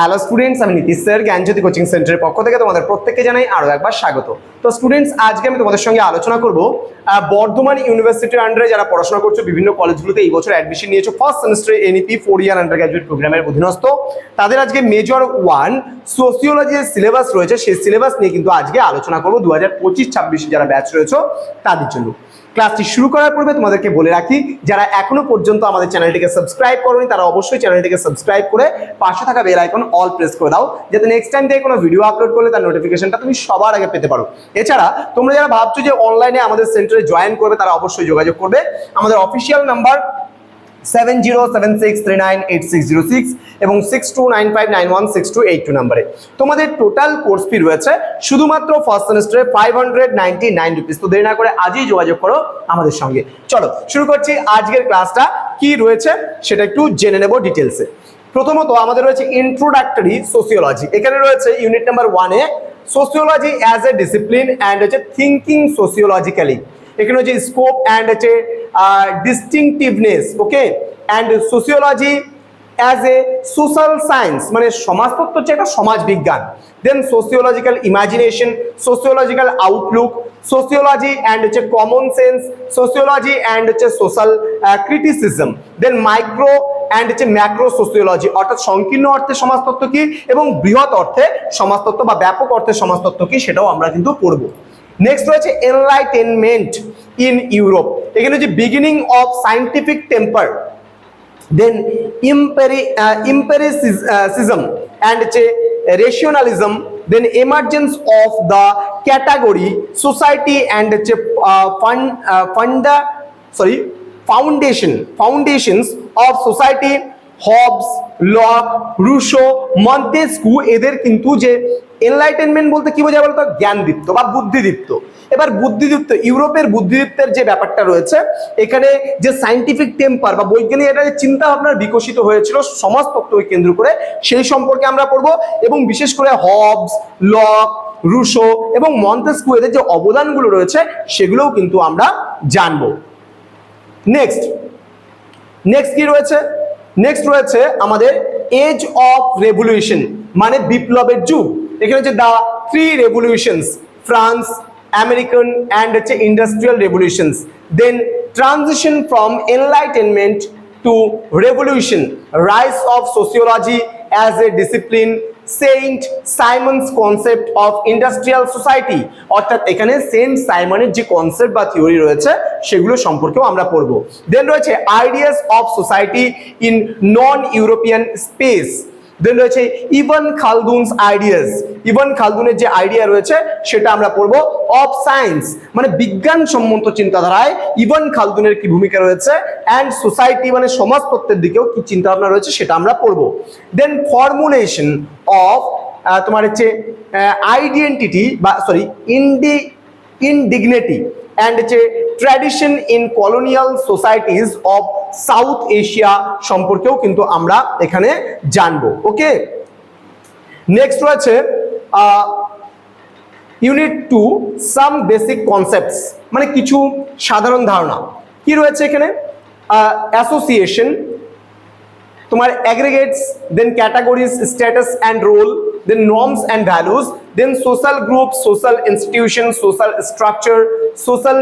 Hello students আমি Nitish sir, জ্ঞানজ্যোতি coaching সেন্টারের পক্ষ থেকে তোমাদের প্রত্যেককে জানাই আরও একবার স্বাগত। তো স্টুডেন্টস আজকে আমি তোমাদের সঙ্গে আলোচনা করব বর্ধমান ইউনিভার্সিটির আন্ডারে যারা পড়াশোনা করছ, বিভিন্ন কলেজগুলোতে এই বছর অ্যাডমিশন নিয়েছো। ফার্স্ট সেমিস্টারে NEP four year undergraduate প্রোগ্রামের অধীনস্থ। তাদের আজকে মেজর ওয়ান সোসিওলজির সিলেবাস রয়েছে। সেই সিলেবাস নিয়ে কিন্তু আজকে আলোচনা করব। দু হাজার পঁচিশ ছাব্বিশে যারা ব্যাচ রয়েছে, তাদের জন্য। ক্লাসটি শুরু করার পূর্বে তোমাদেরকে বলে রাখি, যারা এখনও পর্যন্ত আমাদের চ্যানেলটিকে সাবস্ক্রাইব করোনি, তারা অবশ্যই চ্যানেলটিকে সাবস্ক্রাইব করে পাশে থাকা বেল আইকন অল প্রেস করে দাও, যাতে নেক্সট টাইম থেকে কোনো ভিডিও আপলোড করলে তার নোটিফিকেশনটা তুমি সবার আগে পেতে পারো। এছাড়া, তোমরা যারা ভাবছ যে অনলাইনে আমাদের সেন্টারে জয়েন করবে, তারা অবশ্যই যোগাযোগ করবে। আমাদের official number seven zero seven six three nine eight six zero six এবং six two nine five nine one six two eight two নাম্বারে। তোমাদের টোটাল কোর্স ফি রয়েছে, শুধুমাত্র ফার্স্ট সেমিস্টারে five hundred ninety nine rupees তো দেরি না করে আজই যোগাযোগ করো আমাদের সঙ্গে। চলো, শুরু করছি আজকের ক্লাসটা কি রয়েছে সেটা একটু জেনে নেব ডিটেলসে প্রথমত আমাদের রয়েছে ইন্ট্রোডাক্টরি সোসিওলজি এখানে রয়েছে ইউনিট নাম্বার ওয়ানে sociology as a discipline and হচ্ছে থিঙ্কিং সোসিওলজিক্যালি এখানে হচ্ছে স্কোপ অ্যান্ড হচ্ছে distinctiveness okay and sociology as a social science মানে সমাজতত্ত্ব হচ্ছে একটা সমাজ বিজ্ঞান then sociological imagination sociological outlook sociology and হচ্ছে কমন সেন্স সোসিওলজি অ্যান্ড হচ্ছে social criticism then micro and হচ্ছে ম্যাক্রো সোসিওলজি অর্থাৎ সংকীর্ণ অর্থে সমাজতত্ত্ব কি এবং বৃহৎ অর্থে সমাজতত্ত্ব বা ব্যাপক অর্থে সমাজতত্ত্ব কি সেটাও আমরা কিন্তু পড়ব। নেক্সট রয়েছে এনলাইটেনমেন্ট ইন ইউরোপ এখানে হচ্ছে beginning of scientific temper then empiri empiricism and হচ্ছে rationalism then emergence of the category society and হচ্ছে funda sorry foundation foundations of society Hobbes Locke Rousseau Montesquieu এদের কিন্তু যে এনলাইটেনমেন্ট বলতে কি বোঝায় বলতো? জ্ঞানদীপ্ত বা বুদ্ধিদীপ্ত। এবার বুদ্ধিদীপ্ত, ইউরোপের বুদ্ধিদীপ্তের যে ব্যাপারটা রয়েছে, এখানে যে সাইন্টিফিক টেম্পার বা বৈজ্ঞানিক এটা যে চিন্তা ভাবনার বিকশিত হয়েছিল সমাজতত্ত্বকে কেন্দ্র করে, সেই সম্পর্কে আমরা পড়ব। এবং বিশেষ করে হবস লক রুশো এবং মন্তেস্কু এদের যে অবদানগুলো রয়েছে, সেগুলোও কিন্তু আমরা জানব। নেক্সট নেক্সট কি রয়েছে? নেক্সট রয়েছে আমাদের এজ অফ রেভলিউশন মানে বিপ্লবের যুগ। এখানে হচ্ছে the three revolutions France American and হচ্ছে industrial revolutions then transition from enlightenment to revolution rise of sociology as a discipline Saint Simon's concept of industrial society অর্থাৎ এখানে সেন্ট সাইমনের যে কনসেপ্ট বা থিওরি রয়েছে, সেগুলো সম্পর্কেও আমরা পড়ব। দেন রয়েছে ideas of society in non European space then রয়েছে ইভান খালদুনস আইডিয়াস ইভান খালদুনের যে আইডিয়া রয়েছে, সেটা আমরা পড়ব অফ সায়েন্স মানে বিজ্ঞান সম্মত চিন্তাধারায় ইভান খালদুনের কি ভূমিকা রয়েছে অ্যান্ড সোসাইটি মানে সমাজতত্ত্বের দিকেও কি চিন্তাভাবনা রয়েছে সেটা আমরা পড়ব। দেন ফর্মুলেশন অফ তোমার হচ্ছে আইডেন্টিটি বা সরি ইন্ডি ইনডিগনিটি অ্যান্ড যে tradition in colonial societies of South Asia সম্পর্কেও কিন্তু আমরা এখানে জানব ওকে নেক্সট রয়েছে unit two some basic concepts মানে কিছু সাধারণ ধারণা। কি রয়েছে এখানে? অ্যাসোসিয়েশন তোমার aggregates then categories status and role then norms and values then social group social institution social structure social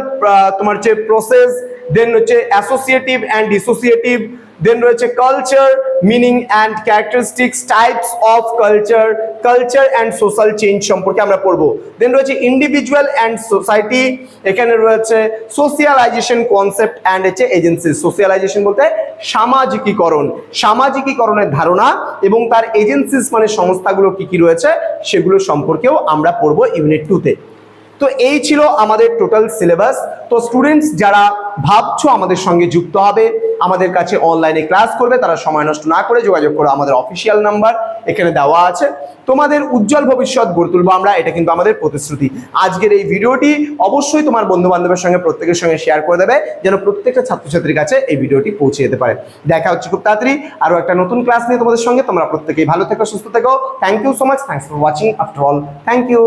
তোমার হচ্ছে প্রসেস দেন হচ্ছে অ্যাসোসিয়েটিভ অ্যান্ড ডিসোসিয়েটিভ দেন রয়েছে culture meaning and characteristics types of culture culture and social change সম্পর্কে আমরা পড়ব। Then রয়েছে individual and society এখানে রয়েছে সোশিয়ালাইজেশন কনসেপ্ট অ্যান্ড হচ্ছে এজেন্সি সোশিয়ালাইজেশন বলতে সামাজিকীকরণ। সামাজিকীকরণের ধারণা এবং তার এজেন্সিস মানে সংস্থাগুলো কি কি রয়েছে, সেগুলো সম্পর্কেও আমরা পড়ব ইউনিট টুতে তো। এই ছিল আমাদের টোটাল সিলেবাস তো স্টুডেন্টস যারা ভাবছ আমাদের সঙ্গে যুক্ত হবে আমাদের কাছে অনলাইনে ক্লাস করবে, তারা সময় নষ্ট না করে যোগাযোগ করো আমাদের অফিসিয়াল নাম্বার এখানে দেওয়া আছে। তোমাদের উজ্জ্বল ভবিষ্যৎ গড়ে তুলবো আমরা, এটা কিন্তু আমাদের প্রতিশ্রুতি। আজকের এই ভিডিওটি অবশ্যই তোমার বন্ধু বান্ধবের সঙ্গে, প্রত্যেকের সঙ্গে শেয়ার করে দেবে, যেন প্রত্যেকটা ছাত্রছাত্রীর কাছে এই ভিডিওটি পৌঁছে যেতে পারে। দেখা হচ্ছে খুব তাড়াতাড়ি, আরও একটা নতুন ক্লাস নিয়ে তোমাদের সঙ্গে। তোমরা প্রত্যেকেই ভালো থেকো, সুস্থ থেকো। Thank you so much thanks for watching after all thank you